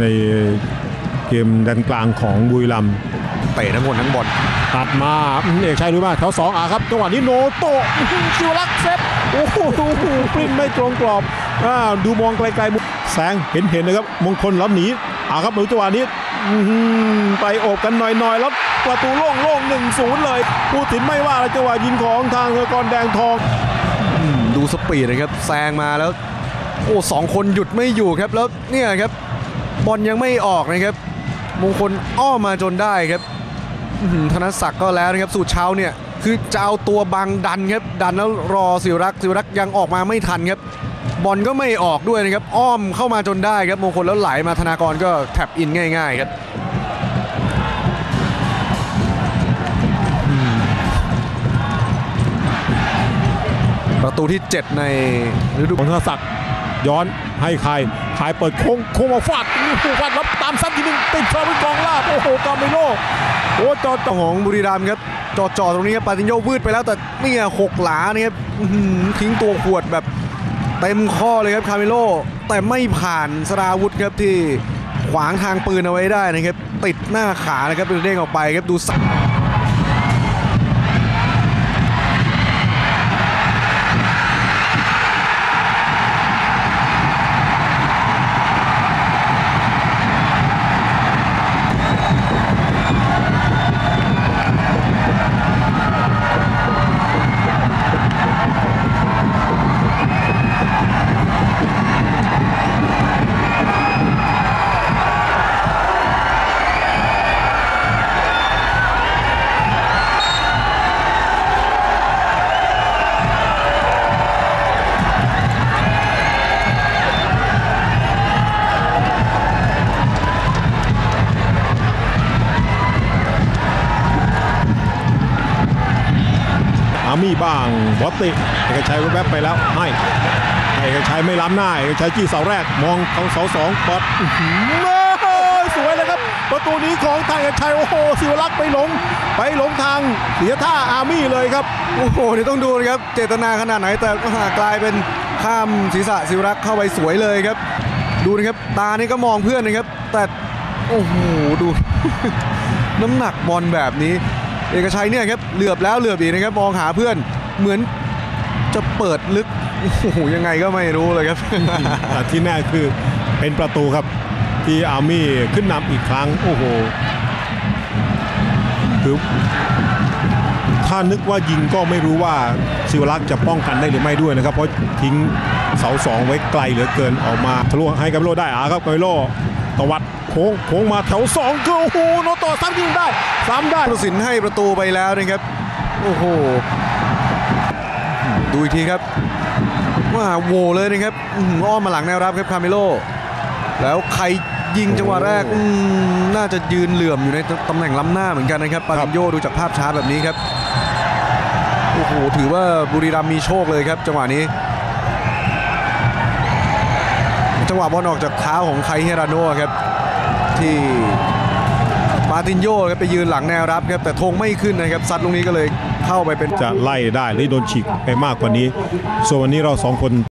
ในเกมดันกลางของบุรีรัมย์เตะทั้งคนทั้งบอลตัดมาอืมเอกชัยรู้ไหมแถวสองอะครับจังหวะนี้โนโตะอื้อหือชิวรักษ์เซฟโอ้โหปริ้นไม่ตรงกรอบอ่าดูมองไกลๆมุมแสงเห็นเห็นนะครับมงคลล้ำหนีอะครับดูจังหวะนี้อื้อหือไปโอบกันหน่อยๆแล้ว ประตูโล่งโล่งหนึ่งศูนย์เลยพูดถึงไม่ว่าจังหวะยิงของทางกรแดงทอง ดูสปีดนะครับแซงมาแล้ว โอ้สองคนหยุดไม่อยู่ครับแล้วเนี่ยครับบอลยังไม่ออกนะครับ มงคลอ้อมมาจนได้ครับอื้อหือธนศักดิ์ก็แล้วนะครับ สูตรเช้าเนี่ยคือจะเอาตัวบังดันครับดันแล้วรอสิวรักษ์สิวรักษ์ยังออกมาไม่ทันครับบอลก็ไม่ออกด้วยนะครับ อ้อมเข้ามาจนได้ครับมงคลแล้วไหลมาธนากรก็แท็บอินง่าย ๆ ครับ ประตูที่ 7 ในฤดูของธนศักดิ์ย้อนให้ใครใครเปิดโค้งโค้งมาฟาดนี่ฟาดแล้วตามซ้ำทีหนึงติดเชอร์เป็นกองลาบโอ้โหกาเมโลโอ้จอจอของบุรีรัมย์ครับจอดจอตรงนี้ครับปาตินโยวืดไปแล้วแต่เนี่ยหกหลาเนี่ยครับอื้อหือทิ้งตัวขวดแบบเต็มข้อเลยครับคาเมโลแต่ไม่ผ่านสราวุธครับที่ขวางทางปืนเอาไว้ได้นะครับ ติดหน้าขานะครับเด้งออกไปครับดูสัก มี่บ้างบอตติเอกชัยแวบไปแล้วให้เอกชัยไม่ล้ำหน้าเอกชัยจี้เสาแรกมองเขาเสาสองบอลอื้อหือโอ้ยสวยเลยครับ ประตูนี้ของทางเอกชัยโอ้โหศิวรักษ์ไปหลง ไปหลงทางเสียท่าอาร์มี่เลยครับโอ้โหเดี๋ยวต้องดูนะครับเจตนาขนาดไหนแต่หากลายเป็นข้ามศีรษะสิวรักษ์เข้าไปสวยเลยครับ ดูนะครับตานี่ก็มองเพื่อนนะครับ แต่โอ้โหดู น้ำหนักบอลแบบนี้ เอกชัยเนี่ยครับเหลือบแล้วเหลือบอีกนะครับมองหาเพื่อนเหมือนจะเปิดลึกโอ้โหยังไงก็ไม่รู้เลยครับที่แน่คือเป็นประตูครับ ที่อาร์มี่ขึ้นนำอีกครั้งโอ้โหคือถ้านึกว่ายิงก็ไม่รู้ว่าศิวรักษ์จะป้องกันได้หรือไม่ด้วยนะครับ เพราะทิ้งเสาสองไว้ไกลเหลือเกินออกมาทะลุให้กาเมโลได้อาครับกาเมโล วัดโค้งโค้งมาแถวสองคือโอ้โหโนโตะซ้ำยิงได้ซ้ำได้ผู้ตัดสินให้ประตูไปแล้วนะครับ โอ้โห ดูอีกทีครับ ว่าโหวเลยนะครับอื้อหืออ้อมมาหลังแนวรับครับคาเมโล แล้วใครยิงจังหวะแรกอืมน่าจะยืนเหลื่อมอยู่ในตำแหน่งล้ำหน้าเหมือนกันนะครับปาตินโยดูจากภาพช้าแบบนี้ครับ โอ้โห ถือว่าบุรีรัมย์มีโชคเลยครับ จังหวะนี้ จังหวะบอลออกจากเท้าของไคเฮราโน่ครับที่มาตินโยครับไปยืนหลังแนวรับครับแต่ธงไม่ขึ้นนะครับซัดลูกนี้ก็เลยเข้าไปเป็นจะไล่ได้หรือโดนฉีกไปมากกว่านี้ ส่วนวันนี้เราสองคน